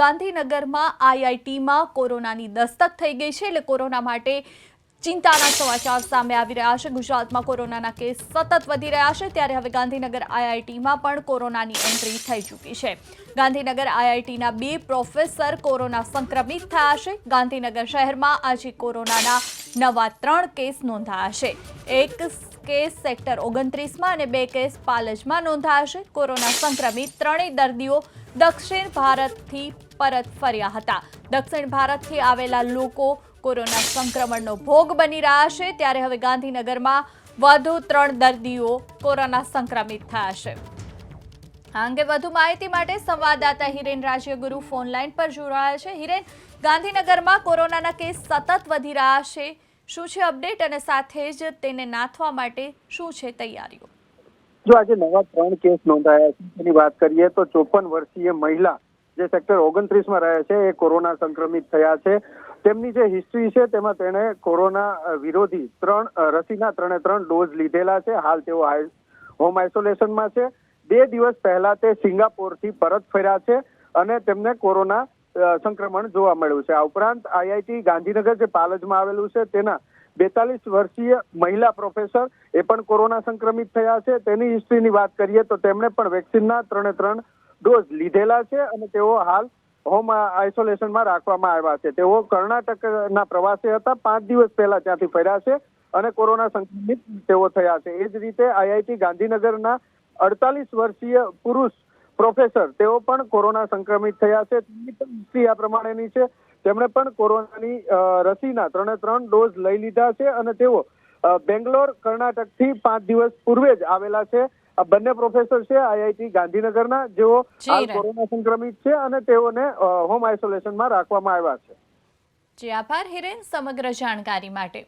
ગાંધીનગરમાં આઈઆઈટીમાં કોરોનાની દસ્તક થઈ ગઈ છે એટલે કોરોના માટે ચિંતાના સમાચાર સામે આવી રહ્યા છે. ગુજરાતમાં કોરોનાના કેસ સતત વધી રહ્યા છે. ત્યારે હવે ગાંધીનગર આઈઆઈટીમાં પણ કોરોનાની એન્ટ્રી થઈ ચૂકી છે. ગાંધીનગર આઈઆઈટીના બે પ્રોફેસર કોરોના સંક્રમિત થયા છે. ગાંધીનગર શહેરમાં આજે કોરોનાના નવા ત્રણ કેસ નોંધાયા છે. એક કેસ સેક્ટર ઓગણત્રીસમાં અને બે કેસ પાલજમાં નોંધાયા છે. કોરોના સંક્રમિત ત્રણેય દર્દીઓ દક્ષિણ ભારતથી પરત ફર્યા હતા. દક્ષિણ ભારતથી આવેલા લોકો કોરોના સંક્રમણનો ભોગ બની રહ્યા છે. ત્યારે હવે ગાંધીનગરમાં વધુ ત્રણ દર્દીઓ કોરોના સંક્રમિત થયા છે. આ અંગે વધુ માહિતી માટે સંવાદદાતા હિરેન રાજ્યગુરુ ફોનલાઈન પર જોડાયા છે. હિરેન, ગાંધીનગરમાં કોરોનાના કેસ સતત વધી રહ્યા છે. શું છે અપડેટ? અને સાથે જ તેને નાથવા માટે શું છે તૈયારીઓ? જો આજે નવા ત્રણ કેસ નોંધાયા છે તેની વાત કરીએ તો ચોપન વર્ષીય મહિલા જે સેક્ટર ઓગણત્રીસમાં રહે છે, એ કોરોના સંક્રમિત થયા છે. તેમની જે હિસ્ટ્રી છે, તેમાં તેણે કોરોના વિરોધી ત્રણ રસીના ત્રણે ત્રણ ડોઝ લીધેલા છે. હાલ તેઓ હોમ આઇસોલેશનમાં છે. બે દિવસ પહેલા તે સિંગાપોરથી પરત ફર્યા છે અને તેમને કોરોના સંક્રમણ જોવા મળ્યું છે. આ ઉપરાંત આઈઆઈટી ગાંધીનગર જે પાલજમાં આવેલું છે, તેના બેતાલીસ વર્ષીય મહિલા પ્રોફેસર એ પણ કોરોના સંક્રમિત થયા છે. તેની હિસ્ટ્રીની વાત કરીએ તો તેમણે પણ વેક્સિનના ત્રણે ત્રણ ડોઝ લીધેલા છે અને તેઓ હાલ હોમ આઇસોલેશનમાં રાખવામાં આવ્યા છે. તેઓ કર્ણાટકના પ્રવાસે હતા. પાંચ દિવસ પહેલા ત્યાંથી ફર્યા છે અને કોરોના સંક્રમિત તેઓ થયા છે. એ જ રીતે આઈઆઈટી ગાંધીનગરના અડતાલીસ વર્ષીય પુરુષ પ્રોફેસર, તેઓ પણ કોરોના સંક્રમિત થયા છે. તેમની પણ આ પ્રમાણેની છે. તેમણે પણ કોરોનાની રસીના ત્રણે ત્રણ ડોઝ લઈ લીધા છે અને તેઓ બેંગ્લોર, કર્ણાટકથી પાંચ દિવસ પૂર્વે જ આવેલા છે. આ બંને પ્રોફેસર છે આઈઆઈટી ગાંધીનગરના જેઓ હાલ કોરોના સંક્રમિત છે અને તેઓને હોમ આઇસોલેશનમાં રાખવામાં આવ્યા છે. જે આભાર હિરેન સમગ્ર જાણકારી માટે.